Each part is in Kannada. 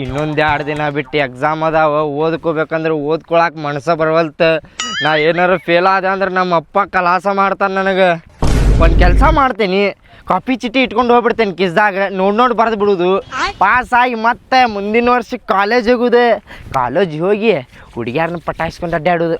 ಇನ್ನೊಂದು ಎರಡು ದಿನ ಬಿಟ್ಟು ಎಕ್ಸಾಮ್ ಅದಾವ ಓದ್ಕೋಬೇಕಂದ್ರೆ ಓದ್ಕೊಳಕ್ಕೆ ಮನಸ ಬರವಲ್ತ. ನಾ ಏನಾರು ಫೇಲ್ ಆದೆ ಅಂದ್ರೆ ನಮ್ಮ ಅಪ್ಪ ಕಲಾಸ ಮಾಡ್ತಾನೆ ನನಗೆ. ಒಂದು ಕೆಲಸ ಮಾಡ್ತೀನಿ ಕಾಪಿ ಚೀಟಿ ಇಟ್ಕೊಂಡು ಹೋಗ್ಬಿಡ್ತೇನೆ ಕಿಸ್ದಾಗ ನೋಡಿ ನೋಡಿ ಬರೆದು ಬಿಡುದು. ಪಾಸ್ ಆಗಿ ಮತ್ತೆ ಮುಂದಿನ ವರ್ಷ ಕಾಲೇಜ್ ಹೋಗುದು. ಕಾಲೇಜ್ ಹೋಗಿ ಹುಡುಗಿಯಾರನ್ನ ಪಟಾಯಿಸ್ಕೊಂಡು ಅಡ್ಡಾಡೋದು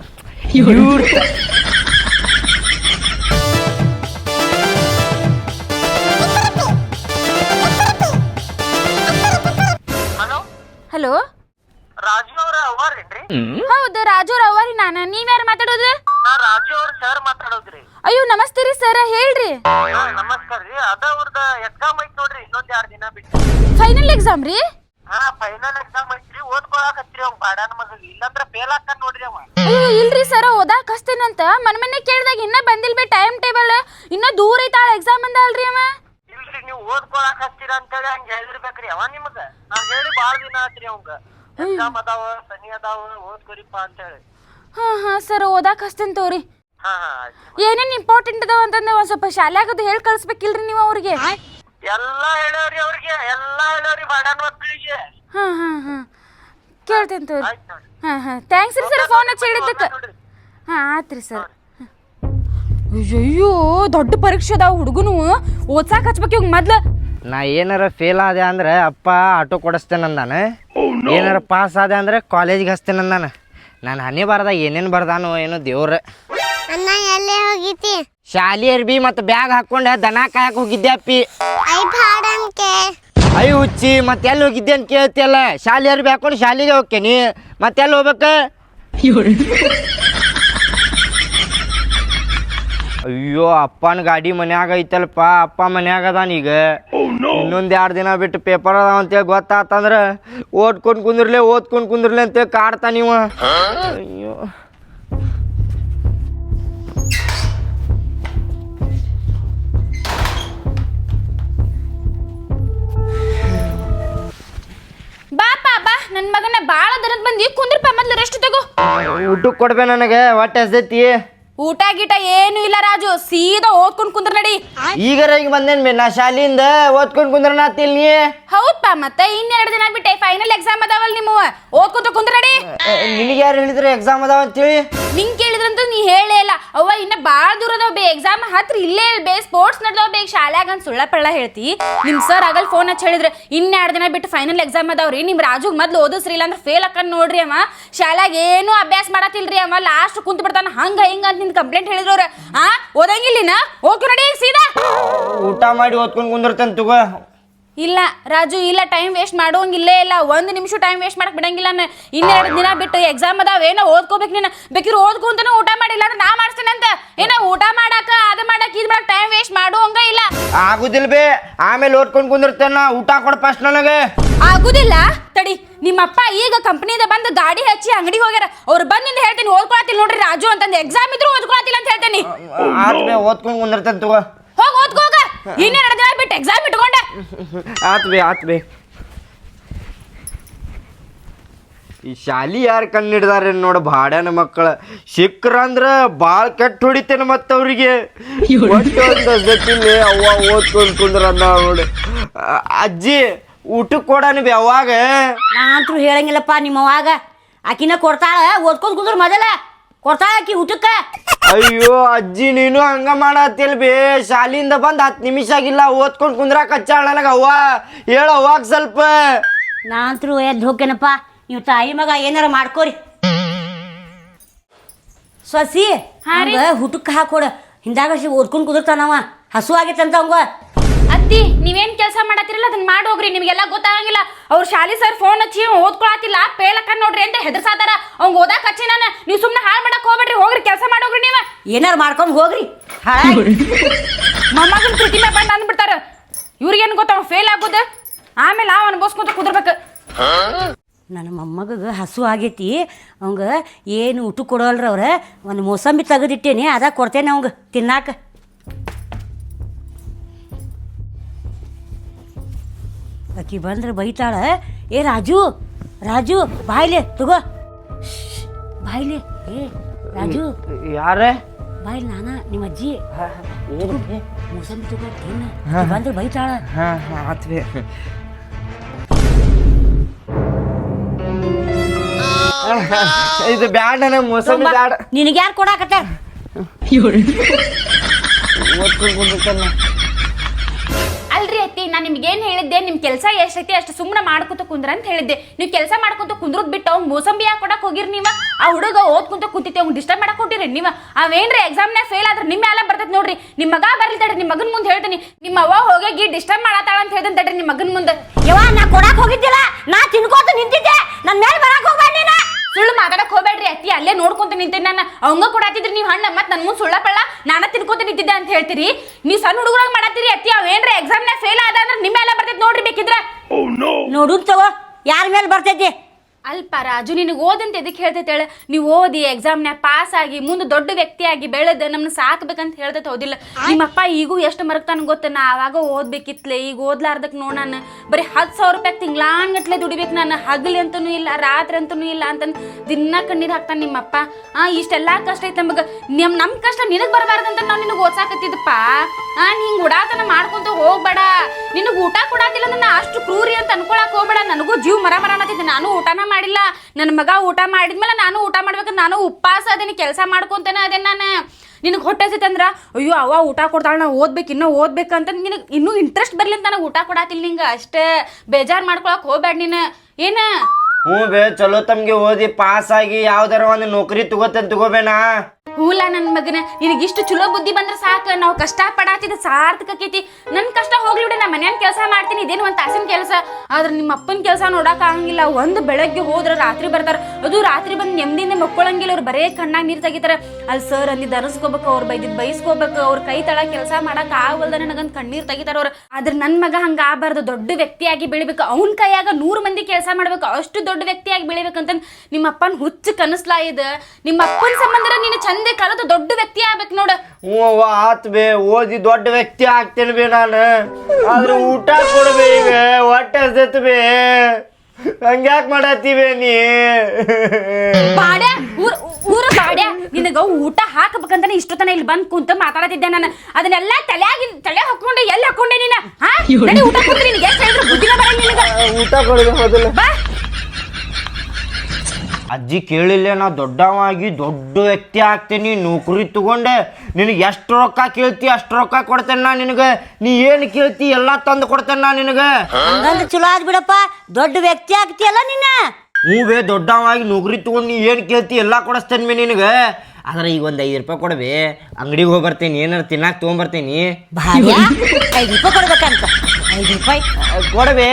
ರಾಜು ಅವ್ರ ಅವರೇನ್ರಿ ಹೌದು ರಾಜು ರವರಿ ನಾನು. ನೀವ್ಯಾರು ಮಾತಾಡೋದು? ನಾ ರಾಜು ಅವ್ರ ಸರ್ ಮಾತಾಡೋದ್ರಿ. ಅಯ್ಯೋ ನಮಸ್ತೆ ರೀ ಸರ್ ಹೇಳ್ರಿ. ಹಾ ನಮಸ್ಕಾರ ರೀ. ಅದ ಅವ್ರದ ಎಕ್ಸಾಮ್ ಐತ್ ನೋಡ್ರಿ ಇನ್ನೊಂದ್ ಎರಡ್ ದಿನ ಬಿಟ್ಟು. ಫೈನಲ್ ಎಕ್ಸಾಮ್ ರೀ? ಹಾ ಫೈನಲ್ ಎಕ್ಸಾಮ್ ಐತ್ರಿ ಓದ್ಕೊಳಕ್ ಹತ್ತಿರಿ ಅವ್ ಬಾಡಾನ ಮಗ. ಇಲ್ಲಂದ್ರ ಫೇಲ್ ಆಕಾನ್ ನೋಡ್ರಿ ಅವ. ಅಯ್ಯೋ ಇಲ್ರಿ ಸರ್ ಓದಾಕ್ ಹಸ್ತೇನಂತ ಮನ್ ಮನೆ ಕೇಳ್ದಾಗ ಇನ್ನ ಬಂದಿಲ್ ಬಿ ಟೈಮ್ ಟೇಬಲ್ ಇನ್ನ ದೂರ ಐತಾಳ ಎಕ್ಸಾಮ್ ಅಂದಲ್ರಿ ಅವ. ಇಲ್ರಿ ನೀವು ಓದ್ಕೊಳಕ್ ಹತ್ತಿರ ಅಂತೇಳಿ ಹಂಗ ಹೇಳಿರ್ಬೇಕ್ರಿ ಅವ ನಿಮಗ. ನಾ ಹೇಳಿ ಬಾಳ ದಿನ ಆತ್ರಿ ಅವಂಗ. ಎಕ್ಸಾಮ್ ಅದಾವ ಸನಿ ಅದಾವ ಓದ್ಕೊರಿಪ್ಪ ಅಂತೇಳಿ. ಹಾ ಹಾ ಸರ್ ಓದಾಕ ಹಸ್ತೇನ್ ತೋರಿ. ಹಾ ಹಾ ಆಯ್ತು ಏನೇನ್ ಇಂಪಾರ್ಟೆಂಟ್ ಅದಾವ ಅಂತಂದ್ರೆ ಒಂದ್ ಸ್ವಲ್ಪ ಶಾಲ್ಯಾಗದು ಹೇಳಿ ಕಳ್ಸ್ಬೇಕಿಲ್ರಿ ನೀವು ಅವ್ರಿಗೆ? ಎಲ್ಲಾ ಹೇಳವ್ರಿ ಅವ್ರಿಗೆ ಎಲ್ಲಾ ಹೇಳವ್ರಿ ಬಾಡಾನ ಮಕ್ಕಳಿಗೆ ಹಾ ಹಾ ಹಾ. ಕೇಳ್ತೇನೆ ತೋರಿ. ಆಯ್ತು ನೋಡ್ರಿ. ಹಾ ಹಾ. ಥ್ಯಾಂಕ್ಸ್ ರೀ ಸರ್ ಫೋನ್ ಹಚ್ಚಿ ಹಿಡಿದಕ್ಕೆ ನೋಡ್ರಿ. ಹಾ ಆತ್ರಿ ಸರ್. ಅಯ್ಯಯ್ಯೋ ದೊಡ್ಡ ಪರೀಕ್ಷೆ ಅದಾವ ಹುಡುಗನು. ಓದ್ಸಾಕ ಹಚ್ಬೇಕು ಇವಾಗ ಮೊದ್ಲು. ನಾ ಏನಾರ ಫೇಲ್ ಆದೆ ಅಂದ್ರೆ ಅಪ್ಪ ಆಟೋ ಕೊಡಿಸ್ತೇನೆ ಅಂದಾನ. ಏನಾರ ಪಾಸ್ ಆದೆ ಅಂದ್ರೆ ಕಾಲೇಜಿಗೆ ಹಚ್ತೇನೆ ಅಂದಾನ. ನಾನು ಹನಿ ಬರ್ದ ಏನೇನು ಬರ್ದಾನೋ ಏನೋ ದೇವ್ರ. ಅಣ್ಣ ಎಲ್ಲೇ ಹೋಗಿತಿ ಶಾಲಿ ಅರ್ಬಿ ಮತ್ತು ಬ್ಯಾಗ್ ಹಾಕ್ಕೊಂಡೆ ದನ ಕಾಯಕ್ ಹೋಗಿದ್ದೆ ಅಪ್ಪಿ. ಐ ಐ ಹುಚ್ಚಿ ಮತ್ತೆ ಎಲ್ಲಿ ಹೋಗಿದ್ದೆ ಅಂತ ಕೇಳ್ತಿಯಲ್ಲ? ಶಾಲಿ ಅರ್ಬಿ ಹಾಕೊಂಡು ಶಾಲಿಗೆ ಹೋಗ್ತೇನಿ. ಮತ್ತೆ ಎಲ್ಲಿ ಹೋಗ್ಬೇಕು? ಅಯ್ಯೋ ಅಪ್ಪನ ಗಾಡಿ ಮನ್ಯಾಗ ಐತಲ್ಪ ಅಪ್ಪ ಮನ್ಯಾಗ ಅದಾನ ಈಗ. ಇನ್ನೊಂದ್ ಎರಡು ದಿನ ಬಿಟ್ಟು ಪೇಪರ್ ಅದಾವ ಅಂತೇಳಿ ಗೊತ್ತಾತಂದ್ರ ಓದ್ಕೊಂಡ್ ಕುಂದ್ರಲೆ ಓದ್ಕೊಂಡ್ ಕುಂದ್ರಲೆ ಅಂತೇಳಿ ಕಾಡ್ತಾನ ಇವ ಅಯ್ಯೋ. ಬಾಪ ಬಾ ನನ್ನ ಮಗನ ಭಾಳ ದನದ ಬಂದು ಕುಂದ್ರಪ್ಪ ಮೊದ್ಲು ರೆಸ್ಟ್ ತಗೋ. ಊಟಕ್ಕೆ ಕೊಡ್ಬೇ ನನಗೆ ಹೊಟ್ಟೆ ಹಸ್ದೈತಿ. ಊಟ ಗೀಟ ಏನು ಇಲ್ಲ ರಾಜು ಸೀದಾ ಓದ್ಕೊಂಡ್ ಕುಂದ್ರ ನಡಿ. ಈಗರ ಈಗ ಬಂದೇನ್ ಬೇ ನಾ ಶಾಲಿಯಿಂದ ಓದ್ಕೊಂಡ್ ಕುಂದ್ರ ನಾತಿಲ್ ನೀ? ಮತ್ತೆ ಇನ್ನೆರಡು ದಿನ ಬಿಟ್ಟೆ ಫೈನಲ್ ಎಕ್ಸಾಮ್ ಅದಾವಲ್ ನಿಮ್ಮ ಓದ್ಕೊಂತ ಕುಂದ್ರ ನಡಿ. ನಿನಗೆ ಯಾರು ಹೇಳಿದ್ರು ಎಕ್ಸಾಮ್ ಅದಾವ ಅಂತೇಳಿ? ನಿಂಗ್ ಕೇಳಿದ್ರಂತ ನೀ ಹೇಳೇ ಇಲ್ಲ. ಅವ್ವ ಇನ್ನ ಬಾಳ ದೂರ ಅದಾವ ಬೇ ಎಕ್ಸಾಮ್ ಹತ್ರ ಇಲ್ಲೇ ಇಲ್ ಬೇ ಸ್ಪೋರ್ಟ್ಸ್ ನಡ್ದಾವ ಬೇ ಶಾಲ್ಯಾಗ ಅಂತ ಸುಳ್ಳ ಪಳ್ಳ ಹೇಳ್ತಿ. ನಿಮ್ ಸರ್ ಆಗಲ್ ಫೋನ್ ಹಚ್ಚಿ ಹೇಳಿದ್ರೆ ಇನ್ನೆರಡು ದಿನ ಬಿಟ್ಟು ಫೈನಲ್ ಎಕ್ಸಾಮ್ ಅದಾವ್ರಿ ನಿಮ್ ರಾಜುಗ್ ಮೊದ್ಲು ಓದಿಸ್ರಿ ಇಲ್ಲ ಅಂದ್ರೆ ಫೇಲ್ ಅಕ್ಕನ್ ನೋಡ್ರಿ ಅವ. ಶಾಲ್ಯಾಗ ಏನು ಅಭ್ಯಾಸ ಮಾಡತಿಲ್ರಿ ಅವ ಲಾಸ್ಟ್ ಕುಂತ್ ಬಿಡ್ತಾನ ಹಂಗ ಹಿಂಗ ಅಂತ ನಿನ್ ಕಂಪ್ಲೇಂಟ್ ಹೇಳಿದ್ರು ಅವ್ರ. ಆ? ಓದಂಗಿಲ್ಲಿನ ಹೋಗ್ತು ನಡಿ ಈಗ ಸೀದಾ. ಊಟ ಮಾಡಿ ಓದ್ಕೊಂಡು ಕುಂದಿರ್ತೇನೆ ತಗೋ. ಇಲ್ಲ ರಾಜು ಇಲ್ಲ ಟೈಮ್ ವೇಸ್ಟ್ ಮಾಡೋಂಗಿಲ್ಲೇ ಇಲ್ಲ ಒಂದು ನಿಮಿಷ ಟೈಮ್ ವೇಸ್ಟ್ ಮಾಡಕ್ ಬಿಡಂಗಿಲ್ಲ ನಾನು. ಇನ್ನೆರಡು ದಿನ ಬಿಟ್ಟು ಎಕ್ಸಾಮ್ ಅದಾವ ಏನೋ ಓದ್ಕೋಬೇಕು ನೀನು. ಬೇಕಿದ್ರೆ ಓದ್ಕೊಂತಾನೆ ಊಟ ಮಾಡಿಲ್ಲ ಅಂದ್ರೆ ನಾ ಮಾಡ್ತೇನೆ ಅಂತ. ಏನೋ ಊಟ ಮಾಡಾಕ ಅದು ಮಾಡಕ್ ಇದು ಮಾಡಕ್ ಟೈಮ್ ವೇಸ್ಟ್ ಮಾಡೋಂಗ ಇಲ್ಲ. ಆಗುದಿಲ್ಲ ಬೇ ಆಮೇಲೆ ಓದ್ಕೊಂಡು ಕುಂದಿರ್ತೇನೆ ಊಟ ಕೊಡ ಫಸ್ಟ್ ನನಗೆ. ಆಗುದಿಲ್ಲ. ತಡಿ ನಿಮ್ಮಪ್ಪ ಈಗ ಕಂಪ್ನಿದ ಬಂದು ಗಾಡಿ ಹಚ್ಚಿ ಅಂಗಡಿ ಹೋಗ್ಯಾರ. ಅವ್ರು ಬಂದಿಂದ ಹೇಳ್ತೀನಿ ಓದ್ಕೊಳತಿಲ್ಲ ನೋಡ್ರಿ ರಾಜು ಅಂತಂದು. ಎಕ್ಸಾಮ್ ಇದ್ರು ಓದ್ಕೊಳತಿಲ್ಲ ಅಂತ ಹೇಳ್ತೇನೆ ಆತ್ ಓದ್ಕೊಂಡು ಓದ್ಕೊಂಡ್ ಕುಂದಿರ್ತೇನೆ ತಗೋ. ಹೋಗ್ ಓದ್ಕೋಗ. ಇನ್ನೆರಡು ನಡೆದ ಬಿಟ್ಟು ಎಕ್ಸಾಮ್ ಇಟ್ಕೊಂಡೆ. ಆತ್ ಬೇ ಆತ್ ಬೇ. ಈ ಶಾಲಿ ಯಾರು ಕಣ್ಣಿಡ್ದಾರೆ ನೋಡ ಬಾಡ್ಯಾನ ಮಕ್ಕಳ. ಸಿಕ್ರಂದ್ರ ಭಾಳ ಕೆಟ್ಟ ಹೊಡಿತೇನೆ ಮತ್ತೆ ಅವ್ರಿಗೆ. ಒಟ್ಟು ಅವ್ವ ಓದ್ಕೊಂಡ್ ಕುಂದ್ರ ನೋಡಿ. ಅಜ್ಜಿ ಊಟಕ್ಕೆ ಕೊಡಾನ ಬಿ ಅವಾಗ ನಾನಂತೂ ಹೇಳಂಗಿಲ್ಲಪ್ಪ ನಿಮ್ಮ ಅವಾಗ. ಆಕಿನ ಕೊಡ್ತಾಳ ಓದ್ಕೊಂಡ್ ಕುಂದ್ರ ಮೊದಲ. ಕೊಡ್ತಾಳ ಆಕಿ ಊಟಕ್ಕ. ಅಯ್ಯೋ ಅಜ್ಜಿ ನೀನು ಹಂಗ ಮಾಡತ್ತಿಲ್ ಬೇ. ಶಾಲಿಂದ ಬಂದ್ ಹತ್ತು ನಿಮಿಷ ಆಗಿಲ್ಲ ಓದ್ಕೊಂಡ್ ಕುಂದ್ರಾಕ ಹಚ್ಚಾಳ ನನಗ ಅವ್ವ. ಹೇಳ ಅವಾಗ ಸ್ವಲ್ಪ. ನಾನಂತೂ ಎದ್ದು ಹೋಗ್ತೇನಪ್ಪ ನೀವು ತಾಯಿ ಮಗ ಏನಾರ ಮಾಡ್ಕೋರಿ. ಸೊಸಿ ಹಂಗ ಊಟಕ್ಕೆ ಹಾಕೊಡ ಹಿಂದಾಗ ಓದ್ಕೊಂಡ್ ಕುದುರ್ತಾನವ. ಹಸು ಆಗೈತಂತ ಅವಂಗ. ಅತ್ತಿ ನೀವೇನ್ ಕೆಲಸ ಮಾಡತ್ತಿರಲ್ಲ ಅದನ್ನ ಮಾಡಿ ಹೋಗ್ರಿ. ನಿಮ್ಗೆಲ್ಲ ಗೊತ್ತಾಗಂಗಿಲ್ಲ. ಅವ್ರ ಶಾಲಿ ಸರ್ ಫೋನ್ ಹಚ್ಚಿ ಓದ್ಕೊಳತಿಲ್ಲ. ಪೇಲಕ್ಕ ನೋಡ್ರಿ ಅಂತ ಹೆದರ್ಸಾದಾರ. ಅವ್ನ್ ಓದಾಕ್ ಹಚ್ಚಿ ನಾನು. ನೀವು ಸುಮ್ನೆ ಹಾಳು ಮಾಡಕ್ ಹೋಗ್ಬೇಡ್ರಿ. ಹೋಗ್ರಿ ಕೆಲಸ ಮಾಡೋಗ್ರಿ ನೀವ. ಏನಾರ ಮಾಡ್ಕೊಂಡು ಹೋಗ್ರಿ. ಮಮ್ಮಗನ್ ಮ್ಯಾಗ ಬಂದ್ ಅಂದ್ಬಿಡ್ತಾರ. ಇವ್ರಿಗೇನು ಗೊತ್ತ ಅವ್ನು ಫೇಲ್ ಆಗೋದು? ಆಮೇಲೆ ಅವ್ ಅನ್ಬೋಸ್ಕೊಂತ ಕುದಿರ್ಬೇಕು. ನನ್ನ ಮೊಮ್ಮಗಗೆ ಹಸು ಆಗೈತಿ. ಅವಂಗ ಏನು ಊಟ ಕೊಡೋಲ್ರ ಅವ್ರ ಒಂದು ಮೋಸಂಬಿ ತೆಗೆದಿಟ್ಟೇನಿ. ಅದ ಕೊಡ್ತೇನೆ ಅವಂಗ. ತಿನ್ನಾಕ. ಆಕಿ ಬಂದ್ರೆ ಬೈತಾಳ ಏ ರಾಜು ರಾಜು ಬಾಯ್ಲೆ ತಗೋ ಶ್ಶ್, ಬಾಯ್ಲೆ ಏ ರಾಜು ಯಾರೇ ಬಾಯ್ಲೆ ನಾನ ನಿಮ್ಮ ಅಜ್ಜಿ ಮೋಸಂಬಿ ತಗೋ ತಿನ್ನ ಆಕಿ ಬಂದ್ರೆ ಬೈತಾಳ ಹಾ ಆತ್ ಬೇ ಇದು ಬ್ಯಾಡ ನನಗೆ ಮೋಸಂಬಿ ಬ್ಯಾಡ ನಿನಗೆ ಯಾರು ಕೊಡಾಕತ್ತಾರ ಓದ್ಕೊಂಡ್ ಕುಂದಿರ್ತಾನ ಅಲ್ರಿ ಅತ್ತಿ ನಾನು ನಿಮ್ಗೆ ಏನು ಹೇಳಿದ್ದೆ ನಿಮ್ಮ ಕೆಲಸ ಎಷ್ಟೈತಿ ಅಷ್ಟು ಸುಮ್ಮನೆ ಮಾಡ್ಕೊತ ಕುಂದ್ರ ಅಂತ ಹೇಳಿದ್ದೆ. ನೀವು ಕೆಲಸ ಮಾಡ್ಕೊತ ಕುಂದ್ರದ್ ಬಿಟ್ಟು ಅವ್ನು ಮೋಸಂಬಿ ಯಾಕೆ ಕೊಡಕ್ಕೆ ಹೋಗಿರಿ ನೀವು? ಆ ಹುಡುಗ ಓದ್ಕೊಂತ ಕುಂತಿತ್ತೆ ಅವ್ನು ಡಿಸ್ಟರ್ಬ್ ಮಾಡಕ್ಕೆ ಕೊಟ್ಟಿರಿ ನೀವು? ಅವೇನ್ರಿ ಎಕ್ಸಾಮ್ನಾಗ ಫೇಲ್ ಆದ್ರೆ ನಿಮ್ಮ ಎಲ್ಲ ಬರ್ತೈತೆ ನೋಡ್ರಿ. ನಿಮ್ಮ ಮಗ ಬರ್ಲಿ ತಡ್ರಿ ನಿಮ್ಮ ಮಗನ ಮುಂದೆ ಹೇಳ್ತೀನಿ. ನಿಮ್ಮ ಅವ್ವ ಹೋಗಿ ಡಿಸ್ಟರ್ಬ್ ಮಾಡತ್ತಾಳ ಅಂತ ಹೇಳ್ತೀನಿ ತಡ್ರಿ ನಿಮ್ಮ ಮಗನ ಮುಂದೆ. ಯವ್ವ ನಾ ಕೊಡಕ್ಕೆ ಹೋಗಿದ್ದಿಲ್ಲ. ನಾ ತಿನ್ಕೋತ ನಿಂತಿದ್ದೆ. ನನ್ನ ಮೇಲೆ ಬರಕ್ಕೆ ಹೋಗ್ಬೇಡ ನೀನ. ಸುಳ್ಳು ಮಾತಾಡಕ್ಕೆ ಹೋಗ್ಬೇಡ್ರಿ ಅತ್ತಿ ಅಲ್ಲೇ ನೋಡ್ಕೊಂತ ನಿಂತೀನಿ ನಾನು. ಅವಂಗ ಕೊಡಾತಿದ್ರಿ ನೀವು ಹಣ್ಣ ಮತ್ತೆ ನನ್ನ ಮುಂದೆ ಸುಳ್ಳ ಪಳ್ಳ. ನಾನ ತಿನ್ಕೋತ ನಿಂತಿದ್ದೆ ಅಂತ ಹೇಳ್ತೀರಿ? ನೀವು ಸಣ್ಣ ಹುಡುಗರಾಗ ಮಾಡತ್ತೀರಿ ಅತ್ತಿ ಎಕ್ಸಾಮ್ನ ಫೇಲ್ ಆದ ಅಂದ್ರೆ ನಿಮ್ಮ ಎಲ್ಲ ಬರ್ತೈತಿ ನೋಡ್ರಿ ಬೇಕಿದ್ರೆ. ನೋಡು ತಗೋ ಯಾರ ಮೇಲೆ ಬರ್ತೈತಿ? ಅಲ್ಪ ರಾಜು ನಿನಗೆ ಓದಂತ ಎದಕ್ಕೆ ಹೇಳ್ತೈತೆ ಹೇಳ? ನೀವು ಓದಿ ಎಕ್ಸಾಮ್ನ್ಯಾಗ ಪಾಸ್ ಆಗಿ, ಮುಂದೆ ದೊಡ್ಡ ವ್ಯಕ್ತಿಯಾಗಿ ಬೆಳೆದ ನಮ್ನ ಸಾಕ್ಬೇಕಂತ ಹೇಳ್ತೈತೆ ಹೌದಿಲ್ಲ? ನಿಮ್ಮಪ್ಪ ಈಗೂ ಎಷ್ಟು ಮರಗ್ತಾನ ಗೊತ್ತ? ನಾ ಆವಾಗ ಓದ್ಬೇಕಿತ್ಲೆ, ಈಗ ಓದ್ಲಾರ್ದಕ್ಕೆ ನೋಡ ನಾನು. ಬರೀ ಹತ್ತು ಸಾವಿರ ರೂಪಾಯಿ ತಿಂಗ್ಳಾನ್ಗಟ್ಲೆ ದುಡಿಬೇಕು ನಾನು. ಹಗಲಿ ಅಂತನೂ ಇಲ್ಲ, ರಾತ್ರಿ ಅಂತನೂ ಇಲ್ಲ ಅಂತಂದು ದಿನ ಕಣ್ಣೀರು ಹಾಕ್ತಾನೆ ನಿಮ್ಮಪ್ಪ. ಆ, ಇಷ್ಟೆಲ್ಲ ಕಷ್ಟ ಐತೆ ನಮಗೆ. ನಮ್ ನಮ್ಮ ಕಷ್ಟ ನಿನಗೆ ಬರಬಾರ್ದಂತ ನಾವು ನಿನಗೆ ಓದ್ಸಾಕತ್ತಿದ್ದಪ್ಪ? ಆ ಹಿಂಗೆ ಉಡಾತನ ಮಾಡ್ಕೊಂತ ಹೋಗ್ಬೇಡ. ನಿನಗೆ ಊಟ ಕೊಡಾತಿಲ್ಲ ನನ್ನ ಅಷ್ಟು ಕ್ರೂರಿ ಅಂತ ಅನ್ಕೊಳಕ್ ಹೋಗ್ಬೇಡ. ನನಗೂ ಜೀವ ಮರ ಮರ ಅನ್ನತ್ತಿದ್ದೆ ನಾನು ಊಟನ ಮಾಡಿಲ್ಲ. ನನ್ನ ಮಗ ಊಟ ಮಾಡಿದ್ಮೇಲೆ ನಾನು ಊಟ ಮಾಡ್ಬೇಕು. ನಾನು ಉಪವಾಸ ಅದೇನಿ, ಕೆಲಸ ಮಾಡ್ಕೊಂತೇನೆ ಅದೇ ನಾನು. ನಿನಗೆ ಹೊಟ್ಟೆ ಹಸಿತ್ ಅಂದ್ರ ಅಯ್ಯೋ ಅವ ಊಟ ಕೊಡ್ತಾಳ ನಾ ಓದ್ಬೇಕು, ಇನ್ನೂ ಓದ್ಬೇಕಂತ ನಿನಗೆ ಇನ್ನೂ ಇಂಟ್ರೆಸ್ಟ್ ಬರ್ಲಿ ಅಂತ ನನಗೆ ಊಟ ಕೊಡಾತಿಲ್ಲ ನಿಂಗೆ. ಅಷ್ಟೇ ಬೇಜಾರು ಮಾಡ್ಕೊಳಕ್ ಹೋಗ್ಬೇಡ ನೀನು. ಏನ? ಹ್ಞೂ ಬೇ, ಚಲೋ ತಮ್ಗೆ ಓದಿ ಪಾಸ್ ಆಗಿ ಯಾವ್ದಾರ ಒಂದು ನೌಕರಿ ತಗೋತಂತ ತಗೋಬೇನಾ? ಹೂಲ ನನ್ನ ಮಗನ ನಿನಗೆ ಇಷ್ಟು ಚಲೋ ಬುದ್ಧಿ ಬಂದ್ರೆ ಸಾಕು, ನಾವು ಕಷ್ಟ ಪಡಾತಿದ್ದು ಸಾರ್ಥಕ ಆಕೈತಿ ನನ್ನ ಕಷ್ಟ ಹೋಗ್ಲಿ ಬಿಡ, ನಾ ಮನ್ಯಾನ ಕೆಲಸ ಮಾಡ್ತೀನಿ, ಇದೇನು ಒಂದು ತಾಸಿನ ಕೆಲಸ. ಆದ್ರೆ ನಿಮ್ಮ ಅಪ್ಪನ ಕೆಲಸ ನೋಡಕ್ ಆಗಂಗಿಲ್ಲ. ಒಂದು ಬೆಳಗ್ಗೆ ಹೋದ್ರ ರಾತ್ರಿ ಬರ್ತಾರ. ಅದು ರಾತ್ರಿ ಬಂದು ನೆಮ್ಮದಿಯಿಂದ ಮಕ್ಕೊಳಂಗಿಲ್ಲ, ಅವ್ರು ಬರೇ ಕಣ್ಣಾಗ ನೀರು ತೆಗಿತಾರ. ಅಲ್ಲಿ ಸರ್ ಅಲ್ಲಿ ಅರಸ್ಕೋಬೇಕು ಅವ್ರು ಬೈದಿದ್ ಬೈಸ್ಕೋಬೇಕು, ಅವ್ರ ಕೈ ತಳ ಕೆಲಸ ಮಾಡಕ್ ಆಗವಲ್ದ ನನಗಂತ ಕಣ್ಣೀರ್ ತೆಗಿತಾರ ಅವ್ರು. ಆದ್ರೆ ನನ್ನ ಮಗ ಹಂಗ ಆಗಬಾರ್ದು. ದೊಡ್ಡ ವ್ಯಕ್ತಿಯಾಗಿ ಬೆಳಿಬೇಕು. ಅವ್ನ ಕೈಯಾಗ ನೂರು ಮಂದಿ ಕೆಲಸ ಮಾಡ್ಬೇಕು. ಅಷ್ಟು ದೊಡ್ಡ ವ್ಯಕ್ತಿಯಾಗಿ ಬೆಳಿಬೇಕಂತ ನಿಮ್ಮ ಅಪ್ಪನ ಹುಚ್ಚು ಕನಸ್ಲಾ ಇದು. ನಿಮ್ಮ ಅಪ್ಪನ ಸಂಬಂಧ ನೀನು ಚಂದ ಕಲಿತು ದೊಡ್ಡ ವ್ಯಕ್ತಿ ಆಗ್ಬೇಕು ನೋಡು. ಹ್ಞೂ ಅವ್ವ ಆತ್ ಬೇ ಓದಿ ದೊಡ್ಡ ವ್ಯಕ್ತಿ ಆಗ್ತೇನೆ ಬೇ ನಾನು. ಆದ್ರೆ ಊಟ ಕೊಡ್ಬೇ ಈಗ ಹೊಟ್ಟೆ ಹಸ್ದೈತ್ ಬೇ. ಹಂಗ್ಯಾಕ್ ಮಾಡತ್ತೀವಿ ನೀ? ಬಾಡ್ಯ ಊರ್ ಊರ ಬಾಡ್ಯ ನಿನಗ ಊಟ ಹಾಕಬೇಕಂತಾನೆ ಇಷ್ಟು ತನ ಇಲ್ಲಿ ಬಂದ್ ಕುಂತ ಮಾತಾಡತಿದ್ದೆ ನಾನು. ಅದನ್ನೆಲ್ಲ ತಲೆಯಾಗಿ ತಲೆ ಹಾಕೊಂಡೆ ಎಲ್ಲಿ ಹಾಕೊಂಡೆ ನೀನ? ಹಾ? ನಡಿ ಊಟ ಕೊಡ್ತೀನಿ ನಿನಗೆ. ಎಷ್ಟು ಹೇಳಿದ್ರು ಬುದ್ಧಿನ ಬರಂಗ ನಿನಗ. ಊಟ ಕೊಡ್ಬೇಕು ಮೊದಲು. ಬಾ. ಅಜ್ಜಿ ಕೇಳಿಲ್ಲ ನಾ ದೊಡ್ಡವಾಗಿ ದೊಡ್ಡ ವ್ಯಕ್ತಿ ಆಗ್ತೀನಿ ನೌಕರಿ ತಗೊಂಡೆ ನಿನಗೆ ಎಷ್ಟು ರೊಕ್ಕ ಕೇಳ್ತಿ ಅಷ್ಟು ರೊಕ್ಕ ಕೊಡ್ತೇನೆ ನಾ ನಿನಗೆ. ನೀ ಏನು ಕೇಳ್ತಿ ಎಲ್ಲ ತಂದು ಕೊಡ್ತೇನೆ ನಾ ನಿನಗೆ. ಹಂಗಂದ್ರೆ ಚಲೋ ಆದ್ ಬಿಡಪ್ಪ ದೊಡ್ಡ ವ್ಯಕ್ತಿ ಆಗ್ತಿಯಲ್ಲ ನಿನ್ನ ಹೂವೇ ದೊಡ್ಡವಾಗಿ ನೌಕರಿ ತಗೊಂಡು ನೀ ಏನು ಕೇಳ್ತಿ ಎಲ್ಲ ಕೊಡಿಸ್ತೇನೆ ಮೇ ನಿನಗೆ. ಆದ್ರೆ ಈಗ ಒಂದು ಐದು ರೂಪಾಯಿ ಕೊಡ್ಬಿ ಅಂಗಡಿಗೆ ಹೋಗಿ ಬರ್ತೀನಿ ಏನಾರು ತಿನ್ನಾಕ ತೊಗೊಂಬರ್ತೀನಿ ಭಾಗ್ಯ ಐದು ರೂಪಾಯಿ ಕೊಡ್ಬೇಕಂತ. ಐದು ರೂಪಾಯಿ. ಕೊಡ್ಬೇ.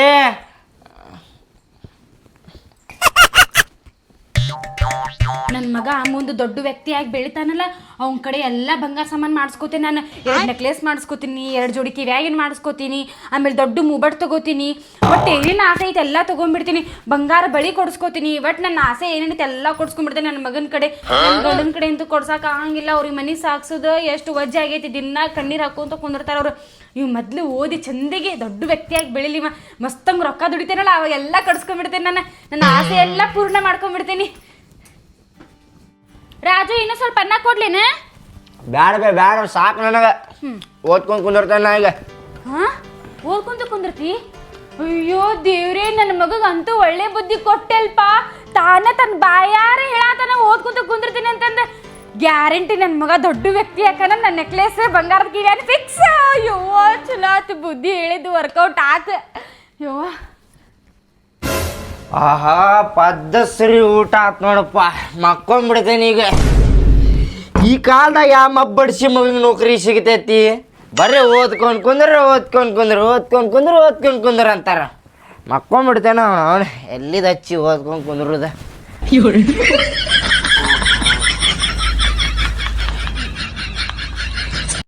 ನನ್ನ ಮಗ ಮುಂದೆ ದೊಡ್ಡ ವ್ಯಕ್ತಿಯಾಗಿ ಬೆಳಿತಾನಲ್ಲ, ಅವನ ಕಡೆ ಎಲ್ಲ ಬಂಗಾರ ಸಾಮಾನು ಮಾಡಿಸ್ಕೋತೀನಿ ನಾನು. ಎರಡು ನೆಕ್ಲೆಸ್ ಮಾಡಿಸ್ಕೋತೀನಿ, ಎರಡು ಜೋಡಿ ಕಿವ್ಯಾಗಿನ ಮಾಡಿಸ್ಕೋತೀನಿ, ಆಮೇಲೆ ದೊಡ್ಡ ಮೂಬಟ್ ತಗೋತೀನಿ. ಒಟ್ಟು ಏನೇನು ಆಸೆ ಐತೆ ಎಲ್ಲ ತೊಗೊಂಡ್ಬಿಡ್ತೀನಿ ಬಂಗಾರ ಬಳಿ ಕೊಡಿಸ್ಕೋತೀನಿ ಬಟ್ ನನ್ನ ಆಸೆ ಏನೇನೈತೆ ಎಲ್ಲ ಕೊಡ್ಸ್ಕೊಂಡ್ಬಿಡ್ತೀನಿ ನನ್ನ ಮಗನ ಕಡೆ. ನನ್ನ ಗಂಡನ ಕಡೆ ಅಂತೂ ಕೊಡ್ಸಕ್ಕೆ ಆಗಂಗಿಲ್ಲ, ಅವ್ರಿಗೆ ಮನೆ ಸಾಕ್ಸೋದು, ಎಷ್ಟು ವಜ್ಜೆ ಆಗೈತಿ, ದಿನ ಕಣ್ಣೀರು ಹಾಕೊಂತ ಕುಂದಿರ್ತಾರೆ ಅವರು. ಇವ್ ಮೊದ್ಲು ಓದಿ ಚಂದಿಗೆ ದೊಡ್ಡ ವ್ಯಕ್ತಿಯಾಗಿ ಬೆಳಿಲಿ ಮಸ್ತಂಗ್ ರೊಕ್ಕ ದುಡಿತೇನಲ್ಲ ಅವಾಗ ಎಲ್ಲ ಕಡ್ಸ್ಕೊಂಡ್ಬಿಡ್ತೇನೆ ನಾನು. ನನ್ನ ಆಸೆ ಎಲ್ಲ ಪೂರ್ಣ ಮಾಡ್ಕೊಂಡ್ಬಿಡ್ತೀನಿ ರಾಜು ಇನ್ನೂ ಸ್ವಲ್ಪ ಅನ್ನ ಕೊಡ್ಲೇನ? ಬ್ಯಾಡ ಬೇ ಬ್ಯಾಡ ಸಾಕು ನನಗೆ. ಓದ್ಕೊಂಡು ಕುಂದಿರ್ತಾನೆ ನಾ ಈಗ. ಹಾ? ಓದ್ಕೊಂತ ಕುಂದಿರ್ತಿ? ಅಯ್ಯೋ ದೇವ್ರೇ ನನ್ನ ಮಗಗಂತೂ ಒಳ್ಳೆ ಬುದ್ಧಿ ಕೊಟ್ಟೆಲ್ಪ. ತಾನ ತನ್ನ ಬಾಯಾರ ಹೇಳಾತನ ಓದ್ಕೊಂತ ಕುಂದಿರ್ತೀನಿ ಅಂತಂದ. ಗ್ಯಾರಂಟಿ ನನ್ನ ಮಗ ದೊಡ್ಡ ವ್ಯಕ್ತಿ ಯಾಕಂದ್ರೆ ನನ್ನ ನೆಕ್ಲೆಸ್ ಬಂಗಾರದ ಕಿವಿಯಾನ ಫಿಕ್ಸ್ ಅಯ್ಯೋ ಚಲೋ ಆತು ಬುದ್ಧಿ ಹೇಳಿದ್ದು ವರ್ಕೌಟ್ ಆತ. ಯವ್ವ ಆಹಾ ಪದ್ದಸರಿ ಊಟ ಆತ್ ನೋಡಪ್ಪ. ಮಕ್ಕೊಂಡ್ಬಿಡ್ತೇನೆ ಈಗ. ಈ ಕಾಲದಾಗ ಯಾವ ಮಬ್ಬಡಿಸಿ ಮಗನಿಗೆ ನೌಕರಿ ಸಿಗತೈತಿ? ಬರ್ರಿ, ಓದ್ಕೊಂಡ್ ಕುಂದ್ರ ಓದ್ಕೊಂಡ್ ಕುಂದ್ರ ಓದ್ಕೊಂಡ್ ಕುಂದ್ರ ಓದ್ಕೊಂಡ್ ಕುಂದ್ರ ಅಂತಾರ. ಮಕ್ಕೊಂಡ್ಬಿಡ್ತೇನೆ ಅವನು. ಎಲ್ಲಿದ ಹಚ್ಚಿ ಓದ್ಕೊಂಡ್ ಕುಂದ್ರದ?